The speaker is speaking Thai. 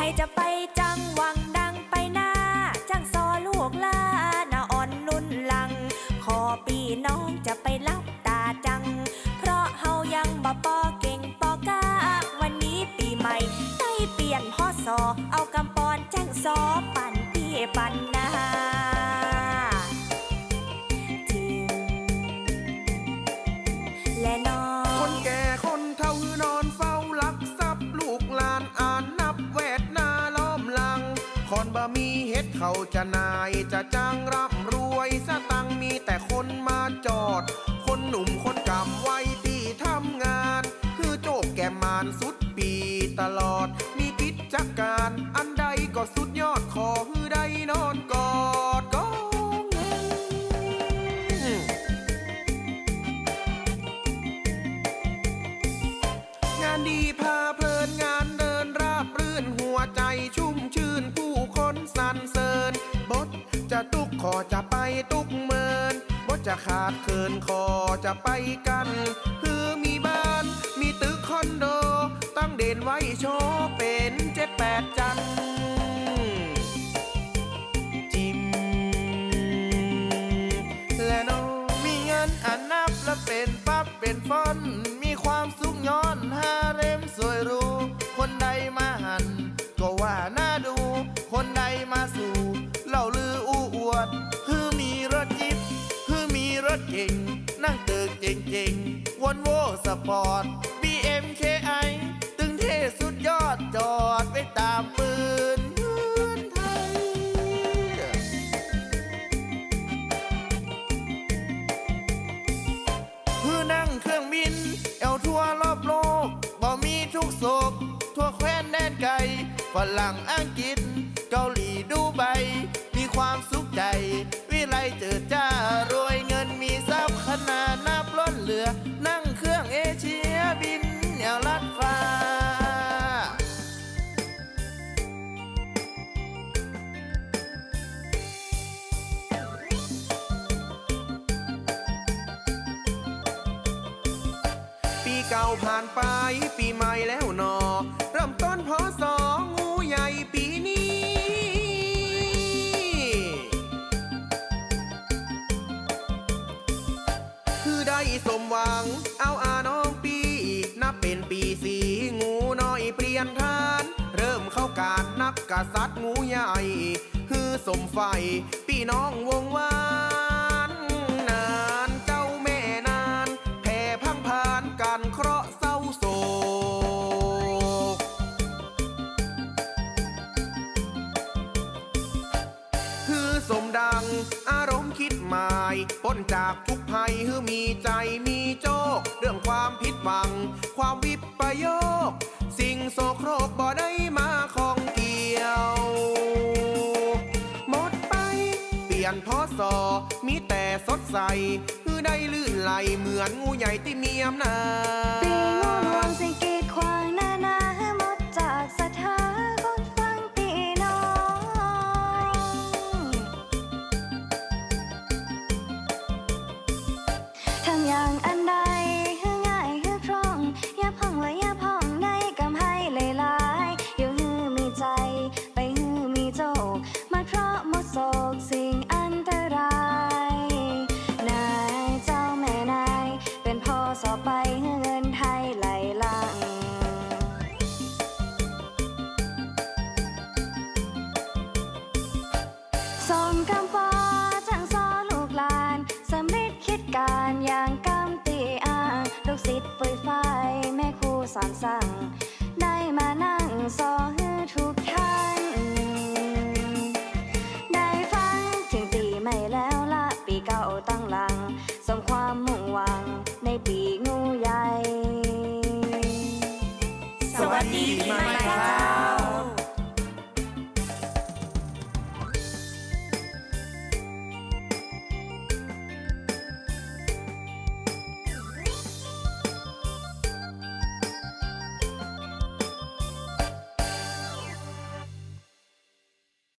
ใครจะไปจังหวังดังไปหน้า จังซอลูกลาหน้าอ่อนนุ่นหลัง ขอปีน้องจะไปรับตาจัง เพราะเฮายังบ่ปอเก่งปอกาวันนี้ปีใหม่ได้เปลี่ยนพ่อสอเอากำปอนจังซอปั่นพี่ปั่นนา เขาจะนายจะจ้างร่ำรวยสตังมีแต่คนมาจอด ขอจะไปตุกเมินบดจะขาดเคินขอจะไปกัน คือมีบ้านมีตึกคอนโด ตั้งเด่นไว้โชว์เป็นเจ็ดแปดจันทร์จิม และน้องมีเงินอันนับและเป็นปั๊บเป็นฟอน มีความสุขย้อนฮาเร็มสวยรูคนใดมาหัน ก็ว่าน่าดู ตึกเจ๋งๆวนโวสปอร์ต BMKI ตึงเท่สุดยอดจอดไว้ตามปืนเพื่อนไทย คือนั่งเครื่องบิน เอวทั่วรอบโลกบ่มีทุกโศกทั่วแคว้นแดนไกลฝรั่งอังกฤษ เก่าผ่านไปปีใหม่แล้วหนอ เริ่มต้นพศงูใหญ่ปีนี้ คือได้สมหวัง เอาอาน้องปี นับเป็นปีสีงูน้อยเปลี่ยนทาน เริ่มเข้าการนักกษัตริย์งูใหญ่ คือสมไฟพี่น้องวงวาน สมดัง อารมณ์คิดหมายพ้นจากทุกภัยคือมีใจมีโจก เรื่องความผิดหวัง ความวิปโยค สิ่งโสโครกบ่ได้มาของเกี่ยว หมดไป เปลี่ยนพอสอมีแต่สดใส คือได้ลื่นไหลเหมือนงูใหญ่ที่มีอำนาจ 闪闪